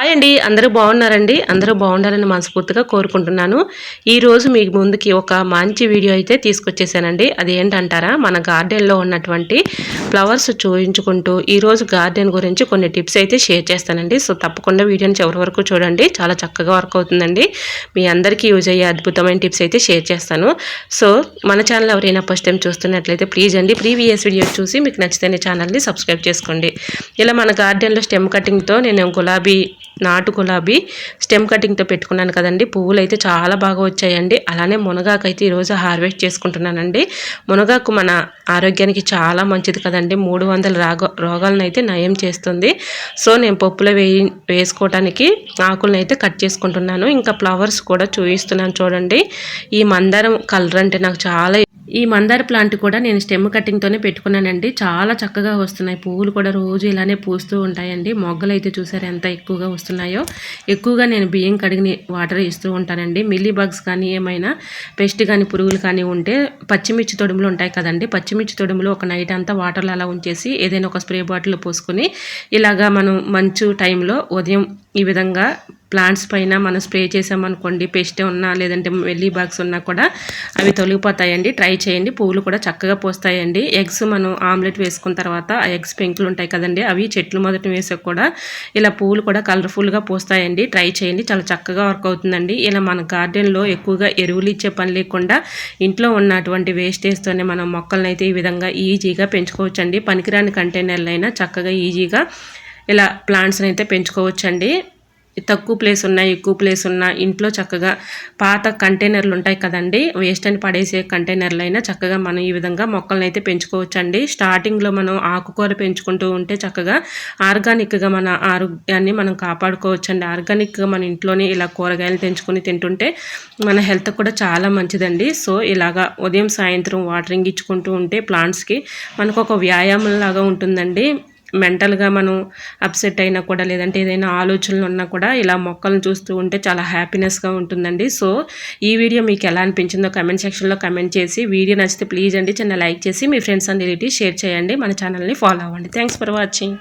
Hi అండి అందరూ బాగున్నారండి? అందరూ బాగుండాలని మనస్ఫూర్తిగా కోరుకుంటున్నాను. ఈరోజు మీ ముందుకి ఒక మంచి వీడియో అయితే తీసుకొచ్చేసానండి. అదేంటంటారా మన గార్డెన్లో ఉన్నటువంటి ఫ్లవర్స్ చూపించుకుంటూ ఈరోజు గార్డెన్ గురించి కొన్ని టిప్స్ అయితే షేర్ చేస్తానండి. సో తప్పకుండా వీడియోని చివరి వరకు చూడండి. చాలా చక్కగా వర్క్ అవుతుందండి. మీ అందరికీ యూజ్ అయ్యే అద్భుతమైన టిప్స్ అయితే షేర్ చేస్తాను. సో మన ఛానల్ ఎవరైనా ఫస్ట్ టైం చూస్తున్నట్లయితే ప్లీజ్ అండి ప్రీవియస్ వీడియో చూసి మీకు నచ్చితే ఛానల్ని సబ్స్క్రైబ్ చేసుకోండి. ఇలా మన గార్డెన్లో స్టెమ్ కటింగ్తో నేను గులాబీ నాటు గులాబీ స్టెమ్ కటింగ్తో పెట్టుకున్నాను కదండి. పువ్వులు అయితే చాలా బాగా వచ్చాయండి. అలానే మునగాకు అయితే ఈరోజు హార్వెస్ట్ చేసుకుంటున్నానండి. మునగాకు మన ఆరోగ్యానికి చాలా మంచిది కదండి. మూడు వందల రాగ రోగాలను అయితే నయం చేస్తుంది. సో నేను పప్పులో వేయి వేసుకోవడానికి ఆకులను అయితే కట్ చేసుకుంటున్నాను. ఇంకా ఫ్లవర్స్ కూడా చూపిస్తున్నాను చూడండి. ఈ మందారం కలర్ అంటే నాకు చాలా ఈ మందార ప్లాంట్ కూడా నేను స్టెమ్ కటింగ్తోనే పెట్టుకున్నానండి. చాలా చక్కగా వస్తున్నాయి. పువ్వులు కూడా రోజు ఇలానే పూస్తూ ఉంటాయండి. మొగ్గలు అయితే చూసారు ఎంత ఎక్కువగా వస్తున్నాయో. ఎక్కువగా నేను బియ్యం కడిగి వాటర్ ఇస్తూ ఉంటానండి. మిల్లీ బగ్స్ కానీ ఏమైనా పెస్ట్ కానీ పురుగులు కానీ ఉంటే పచ్చిమిర్చి తొడుములు ఉంటాయి కదండి. పచ్చిమిర్చి తొడుములు ఒక నైట్ అంతా వాటర్లో అలా ఉంచేసి ఏదైనా ఒక స్ప్రే బాటిల్ పోసుకొని ఇలాగా మనం మంచు టైంలో ఉదయం ఈ విధంగా ప్లాంట్స్ పైన మనం స్ప్రే చేసామనుకోండి పెస్ట్ ఉన్నా లేదంటే వెల్లీ బాగ్స్ ఉన్నా కూడా అవి తొలగిపోతాయండి. ట్రై చేయండి. పువ్వులు కూడా చక్కగా పోస్తాయండి. ఎగ్స్ మనం ఆమ్లెట్ వేసుకున్న తర్వాత ఆ ఎగ్స్ పెంకులు ఉంటాయి కదండి అవి చెట్లు మొదట వేసాక కూడా ఇలా పువ్వులు కూడా కలర్ఫుల్గా పోస్తాయండి. ట్రై చేయండి. చాలా చక్కగా వర్క్ అవుతుందండి. ఇలా మన గార్డెన్లో ఎక్కువగా ఎరువులు ఇచ్చే పని లేకుండా ఇంట్లో ఉన్నటువంటి వేస్టేజ్తోనే మనం మొక్కలను అయితే ఈ విధంగా ఈజీగా పెంచుకోవచ్చండి. పనికిరాని కంటైనర్లైనా చక్కగా ఈజీగా ఇలా ప్లాంట్స్ని అయితే పెంచుకోవచ్చండి. తక్కువ ప్లేస్ ఉన్నా ఎక్కువ ప్లేస్ ఉన్నా ఇంట్లో చక్కగా పాత కంటైనర్లు ఉంటాయి కదండి. వేస్ట్ అని పడేసే కంటైనర్లు అయినా చక్కగా మనం ఈ విధంగా మొక్కలను అయితే పెంచుకోవచ్చండి. స్టార్టింగ్లో మనం ఆకుకూర పెంచుకుంటూ ఉంటే చక్కగా ఆర్గానిక్గా మన ఆరోగ్యాన్ని మనం కాపాడుకోవచ్చండి. ఆర్గానిక్గా మన ఇంట్లోనే ఇలా కూరగాయలు తెంచుకొని తింటుంటే మన హెల్త్ కూడా చాలా మంచిదండి. సో ఇలాగా ఉదయం సాయంత్రం వాటరింగ్ ఇచ్చుకుంటూ ఉంటే ప్లాంట్స్కి మనకు ఒక వ్యాయామం లాగా ఉంటుందండి. మెంటల్గా మనం అప్సెట్ అయినా కూడా లేదంటే ఏదైనా ఆలోచనలు ఉన్నా కూడా ఇలా మొక్కలను చూస్తూ ఉంటే చాలా హ్యాపీనెస్గా ఉంటుందండి. సో ఈ వీడియో మీకు ఎలా అనిపించిందో కమెంట్ సెక్షన్లో కమెంట్ చేసి వీడియో నచ్చితే ప్లీజ్ అండి చిన్న లైక్ చేసి మీ ఫ్రెండ్స్ అండ్ రిలేటివ్స్ షేర్ చేయండి మన ఛానల్ని ఫాలో అవ్వండి. Thanks for watching.